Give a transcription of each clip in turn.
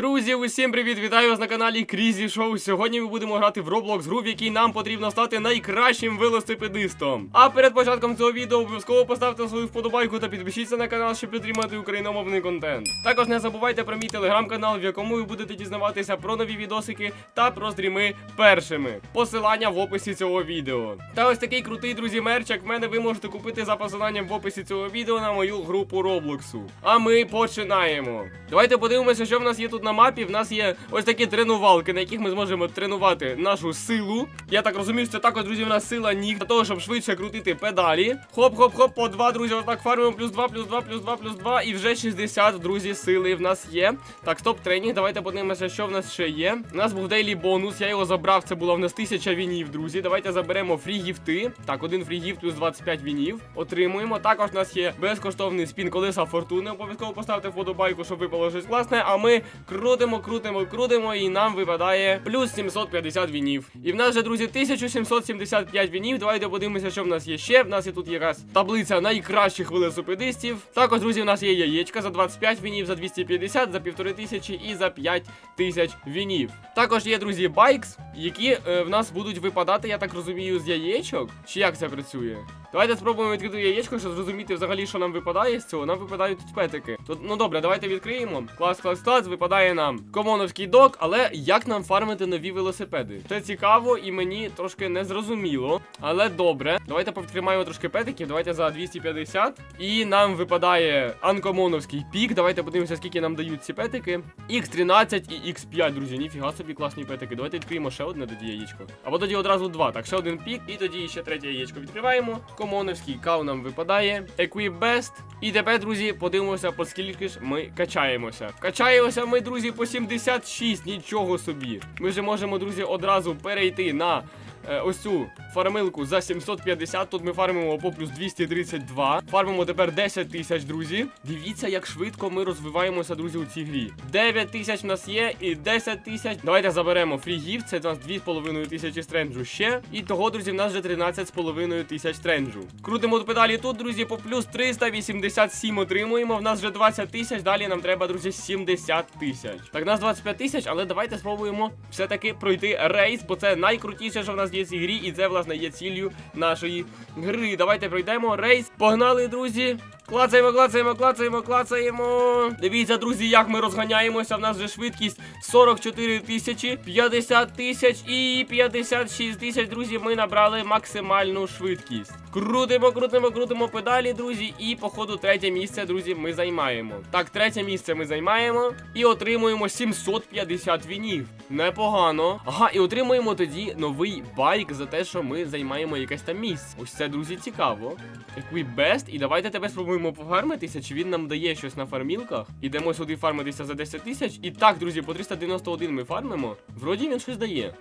Друзі, усім привіт! Вітаю вас на каналі Крізі Шоу. Сьогодні ми будемо грати в Roblox гру, в якій нам потрібно стати найкращим велосипедистом. А перед початком цього відео обов'язково поставте свою вподобайку та підпишіться на канал, щоб підтримати україномовний контент. Також не забувайте про мій телеграм-канал, в якому ви будете дізнаватися про нові відосики та про стріми першими. Посилання в описі цього відео. Та ось такий крутий, друзі, мерч, як в мене, ви можете купити за посиланням в описі цього відео на мою групу Роблоксу. А ми починаємо. Давайте подивимося, що в нас є тут на мапі. В нас є ось такі тренувалки, на яких ми зможемо тренувати нашу силу. Я так розумію, що це також, друзі, в нас сила ніг для того, щоб швидше крутити педалі. Хоп-хоп-хоп, по два, друзі, отак фармимо, плюс 2, плюс 2, плюс 2, плюс 2. І вже 60, друзі, сили в нас є. Так, стоп, тренінг. Давайте подивимося, що в нас ще є. У нас був дейлі бонус, я його забрав. Це було в нас 1000 вінів, друзі. Давайте заберемо фрі гіфти. Так, один фрі гіфт плюс 25 вінів. Отримуємо. Також у нас є безкоштовний спін колеса фортуни. Обов'язково поставте вподобайку, щоб випало щось класне. А ми крутимо, крутимо, крутимо, і нам випадає плюс 750 вінів. І в нас вже, друзі, 1775 вінів. Давайте подивимося, що в нас є ще. В нас є тут якась таблиця найкращих велосипедистів. Також, друзі, в нас є яєчка за 25 вінів, за 250, за 1500 і за 5000 вінів. Також є, друзі, байкс, які е, в нас будуть випадати, я так розумію, з яєчок. Чи як це працює? Давайте спробуємо відкрити яєчко, щоб зрозуміти взагалі, що нам випадає з цього. Нам випадають тут петики. Тут, ну добре, давайте відкриємо. Клас, клас, клас. Випадає нам комоновський док, але як нам фармити нові велосипеди? Це цікаво і мені трошки не зрозуміло. Але добре. Давайте повідкриваємо трошки петиків. Давайте за 250. І нам випадає анкомоновський пік. Давайте подивимося, скільки нам дають ці петики. X13 і X5, друзі. Ніфіга собі класні петики. Давайте відкриємо ще одне тоді яєчко. Або тоді одразу два. Так, ще один пік, і тоді ще третє яєчко відкриваємо. Комоновський кав нам випадає. Equip Best. І тепер, друзі, подивимося, по скільки ж ми качаємося. Качаємося ми, друзі, по 76. Нічого собі. Ми вже можемо, друзі, одразу перейти на. Е, Ось цю фармилку за 750. Тут ми фармимо по плюс 232. Фармимо тепер 10 тисяч, друзі. Дивіться, як швидко ми розвиваємося, друзі, у цій грі. 9 тисяч в нас є і 10 тисяч. Давайте заберемо фрігів. Це у нас 2,5 тисячі стренджу ще. І того, друзі, в нас вже 13,5 тисяч стренджу. Крутимо педалі тут, друзі, по плюс 387 отримуємо. В нас вже 20 тисяч. Далі нам треба, друзі, 70 тисяч. Так, в нас 25 тисяч, але давайте спробуємо все-таки пройти рейс, бо це найкрутіше, що в нас є в цій грі, і це, власне, є ціллю нашої гри. Давайте пройдемо рейс. Погнали, друзі. Клацаємо, клацаємо, клацаємо, клацаємо. Дивіться, друзі, як ми розганяємося. В нас вже швидкість 44 тисячі, 50 тисяч і 56 тисяч. Друзі, ми набрали максимальну швидкість. Крутимо, крутимо, крутимо педалі, друзі. І, походу, третє місце, друзі, ми займаємо. Так, третє місце ми займаємо і отримуємо 750 вінів. Непогано. Ага, і отримуємо тоді новий байк за те, що ми займаємо якесь там місце. Ось це, друзі, цікаво. Equip Best. І давайте тебе спробуємо пофармитися, чи він нам дає щось на фармілках. Ідемо сюди фармитися за 10 тисяч. І так, друзі, по 391 ми фармимо. Вроді він щось дає.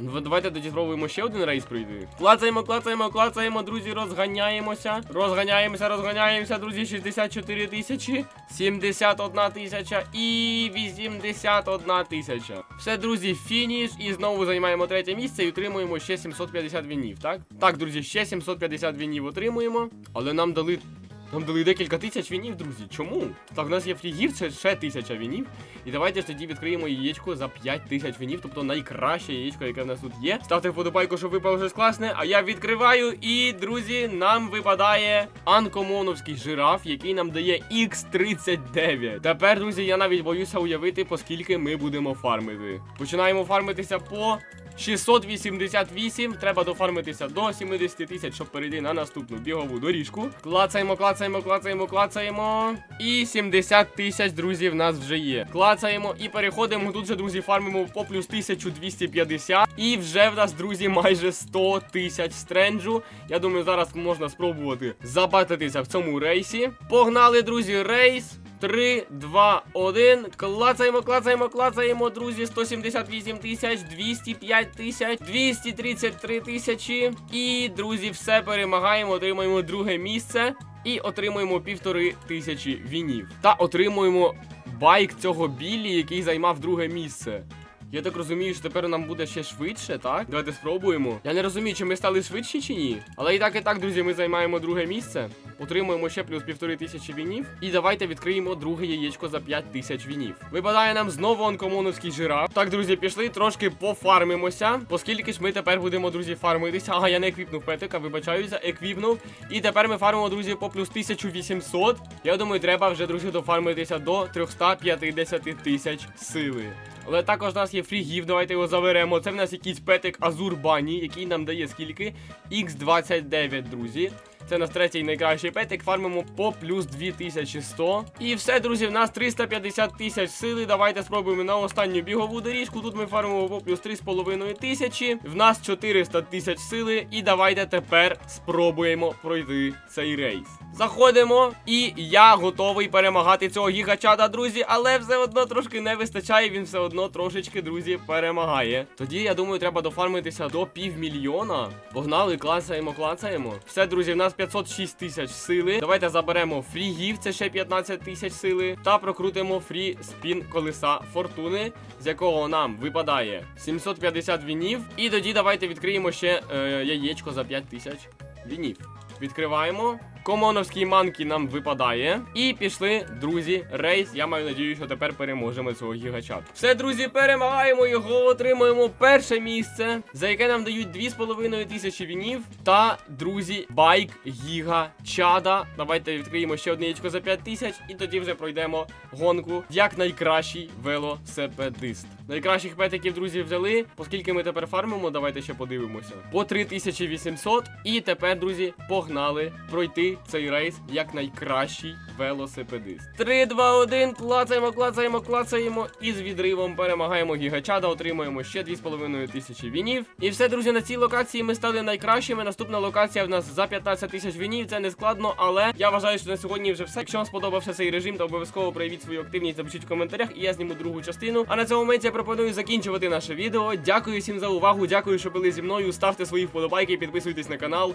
Давайте тоді спробуємо ще один рейс пройти. Клацаємо, клацаємо, клацаємо, друзі, розганяємося. Розганяємося, розганяємося, друзі, 64 тисячі, 71 тисяча і 81 тисяча. Все, друзі, фініш. І знову займаємо третє місце і отримуємо ще 750 вінів, так? Так, друзі, ще 750 вінів отримуємо. Але нам дали. Нам дали декілька тисяч вінів, друзі. Чому? Так, у нас є фрігів, це ще тисяча вінів. І давайте ж тоді відкриємо яєчко за 5 тисяч вінів, тобто найкраще яєчко, яке в нас тут є. Ставте вподобайку, щоб випало щось класне. А я відкриваю, і, друзі, нам випадає анкомоновський жираф, який нам дає X39. Тепер, друзі, я навіть боюся уявити, поскільки ми будемо фармити. Починаємо фармитися по 688. Треба дофармитися до 70 тисяч, щоб перейти на наступну бігову доріжку. Клацаємо, клацаємо, клацаємо, клацаємо. І 70 тисяч, друзі, в нас вже є. Клацаємо і переходимо. Тут же, друзі, фармимо по плюс 1250. І вже в нас, друзі, майже 100 тисяч стренджу. Я думаю, зараз можна спробувати забатитися в цьому рейсі. Погнали, друзі, рейс. 3, 2, 1. Клацаємо, клацаємо, клацаємо, друзі. 178 тисяч, 205 тисяч, 233 тисячі. І, друзі, все перемагаємо, отримаємо друге місце. І отримуємо півтори тисячі вінів. Та отримуємо байк цього білі, який займав друге місце. Я так розумію, що тепер нам буде ще швидше, так? Давайте спробуємо. Я не розумію, чи ми стали швидші чи ні. Але і так, і так, друзі, ми займаємо друге місце. Отримуємо ще плюс півтори тисячі вінів. І давайте відкриємо друге яєчко за 5 тисяч вінів. Випадає нам знову онкомоновський жираф. Так, друзі, пішли трошки пофармимося. Оскільки ж ми тепер будемо, друзі, фармитися. Ага, я не еквіпнув петика, вибачаюся, еквіпнув. І тепер ми фармимо, друзі, по плюс 1800. Я думаю, треба вже, друзі, дофармитися до 350 тисяч сили. Але також у нас є фрігів, давайте його заберемо. Це в нас якийсь петик Азур Бані, який нам дає скільки? Х29, друзі. Це наш третій найкращий петик. Фармимо по плюс 2100. І все, друзі, в нас 350 тисяч сили. Давайте спробуємо на останню бігову доріжку. Тут ми фармимо по плюс 3,5 тисячі. В нас 400 тисяч сили. І давайте тепер спробуємо пройти цей рейс. Заходимо, і я готовий перемагати цього гігачада, друзі, але все одно трошки не вистачає. Він все одно трошечки, друзі, перемагає. Тоді я думаю, треба дофармитися до півмільйона. Погнали, клацаємо, клацаємо. Все, друзі, в нас 506 тисяч сили. Давайте заберемо фрігів, це ще 15 тисяч сили. Та прокрутимо фрі спін колеса фортуни, з якого нам випадає 750 вінів. І тоді давайте відкриємо ще е, яєчко за 5 тисяч вінів. Відкриваємо. Комоновський манкі нам випадає. І пішли, друзі, рейс. Я маю надію, що тепер переможемо цього гігача. Все, друзі, перемагаємо його, отримуємо перше місце, за яке нам дають 2,5 тисячі вінів. Та, друзі, байк Гіга Чада. Давайте відкриємо ще одне яєчко за 5 тисяч, і тоді вже пройдемо гонку як найкращий велосипедист. Найкращих петиків, друзі, взяли. Оскільки ми тепер фармимо, давайте ще подивимося. По 3800. І тепер, друзі, погнали пройти цей рейс як найкращий велосипедист. 3, 2, 1, клацаємо, клацаємо, клацаємо. І з відривом перемагаємо гігачада, отримуємо ще 2,5 тисячі вінів. І все, друзі, на цій локації ми стали найкращими. Наступна локація в нас за 15 тисяч вінів. Це не складно, але я вважаю, що на сьогодні вже все. Якщо вам сподобався цей режим, то обов'язково проявіть свою активність, запишіть в коментарях, і я зніму другу частину. А на цьому моменті я пропоную закінчувати наше відео. Дякую всім за увагу. Дякую, що були зі мною. Ставте свої вподобайки, підписуйтесь на канал.